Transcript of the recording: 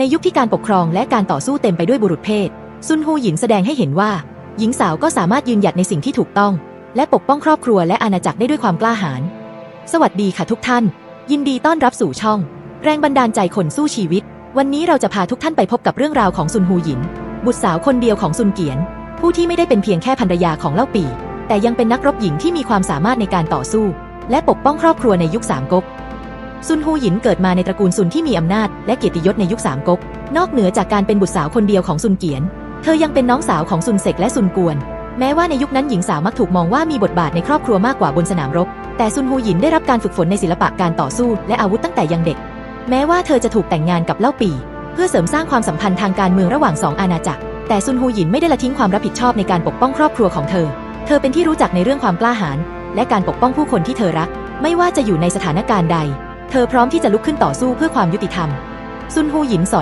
ในยุคที่การปกครองและการต่อสู้เต็มไปด้วยบุรุษเพศ ซุนฮูหยินแสดงให้เห็นว่า หญิงสาวก็สามารถยืนหยัดในสิ่งที่ถูกต้อง และปกป้องครอบครัวและอาณาจักรได้ด้วยความกล้าหาญ สวัสดีค่ะทุกท่าน ยินดีต้อนรับสู่ช่อง แรงบันดาลใจคนสู้ชีวิต วันนี้เราจะพาทุกท่านไปพบกับเรื่องราวของซุนฮูหยิน บุตรสาวคนเดียวของซุนเกียน ผู้ที่ไม่ได้เป็นเพียงแค่ภรรยาของเล่าปี แต่ยังเป็นนักรบหญิงที่มีความสามารถในการต่อสู้ และปกป้องครอบครัวในยุคสามก๊ก ซุนฮูหยินเกิดมาในตระกูลซุนที่มีอำนาจและเกียรติยศในยุคสามก๊ก นอกเหนือจากการเป็นบุตรสาวคนเดียวของซุนเกียน เธอยังเป็นน้องสาวของซุนเซกและซุนกวน แม้ว่าในยุคนั้นหญิงสาวมักถูกมองว่ามีบทบาทในครอบครัวมากกว่าบนสนามรบ แต่ซุนฮูหยินได้รับการฝึกฝนในศิลปะการต่อสู้และอาวุธตั้งแต่ยังเด็ก แม้ว่าเธอจะถูกแต่งงานกับเล่าปี เพื่อเสริมสร้างความสัมพันธ์ทางการเมืองระหว่างสองอาณาจักร แต่ซุนฮูหยินไม่ได้ละทิ้งความรับผิดชอบในการปกป้องครอบครัวของเธอ เธอเป็นที่รู้จักในเรื่องความกล้าหาญและการปกป้องผู้คนที่เธอรัก ไม่ว่าจะอยู่ในสถานการณ์ใด เธอพร้อมที่จะลุกขึ้นต่อสู้เพื่อความยุติธรรมซุนฮูหยินสอน